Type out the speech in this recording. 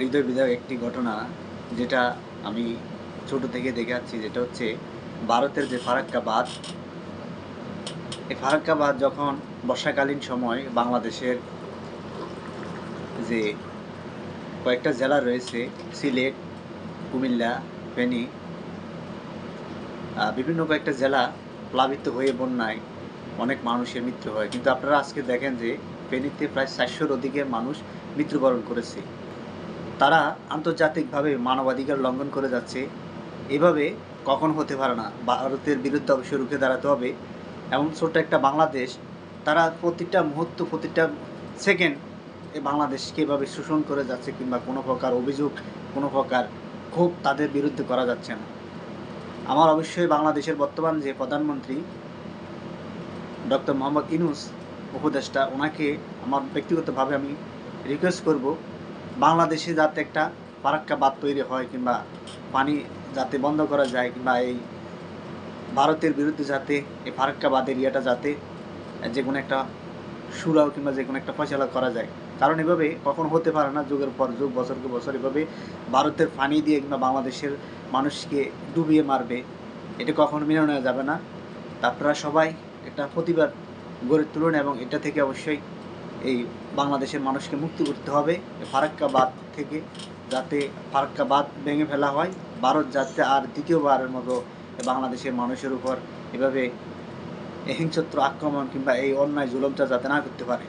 হৃদয় বিদায়ক একটি ঘটনা যেটা আমি ছোট থেকে দেখে আসছি, যেটা হচ্ছে ভারতের যে ফারাক্কাবাদ, এই ফারাক্কাবাদ যখন বর্ষাকালীন সময় বাংলাদেশের যে কয়েকটা জেলা রয়েছে, সিলেট, কুমিল্লা, ফেনী বিভিন্ন কয়েকটা জেলা প্লাবিত হয়ে বন্যায় অনেক মানুষের মৃত্যু হয়। কিন্তু আপনারা আজকে দেখেন যে ফেনীতে প্রায় চারশোর অধিকের মানুষ মৃত্যুবরণ করেছে। তারা আন্তর্জাতিকভাবে মানবাধিকার লঙ্ঘন করে যাচ্ছে। এভাবে কখন হতে পারে না? ভারতের বিরুদ্ধে অবশ্যই রুখে দাঁড়াতে হবে। এমন ছোট্ট একটা বাংলাদেশ, তারা প্রতিটা মুহূর্ত, প্রতিটা সেকেন্ড এ বাংলাদেশকে এভাবে শোষণ করে যাচ্ছে কিংবা কোনো প্রকার অভিযোগ, কোনো প্রকার ক্ষোভ তাদের বিরুদ্ধে করা যাচ্ছে না। আমার অবশ্যই বাংলাদেশের বর্তমান যে প্রধানমন্ত্রী, ডক্টর মোহাম্মদ ইনুস উপদেষ্টা, ওনাকে আমার ব্যক্তিগতভাবে আমি রিকোয়েস্ট করব বাংলাদেশে যাতে একটা ফারাক্কা বাদ তৈরি হয় কিংবা পানি যাতে বন্ধ করা যায় কিংবা এই ভারতের বিরুদ্ধে যাতে এই ফারাক্কা বাদ এরিয়াটা যাতে যে কোনো একটা সুরাও কিংবা যে কোনো একটা ফয়সলা করা যায়। কারণ এভাবে কখন হতে পারে না, যুগের পর যুগ বছরকে বছর এভাবে ভারতের পানি দিয়ে কিংবা বাংলাদেশের মানুষকে ডুবিয়ে মারবে, এটা কখনো মেনে নেওয়া যাবে না। তা আপনারা সবাই একটা প্রতিবাদ গড়ে তুলুন এবং এটা থেকে অবশ্যই এই বাংলাদেশের মানুষকে মুক্তি করতে হবে ফারাক্কাবাদ ফারাক্কা বাদ থেকে যাতে ফারাক্কাবাদ ভেঙে ফেলা হয়। ভারত যাতে আর দ্বিতীয়বারের মতো বাংলাদেশের মানুষের উপর এভাবে হিংসত্র আক্রমণ কিংবা এই অন্যায় জুলমটা যাতে না করতে পারে।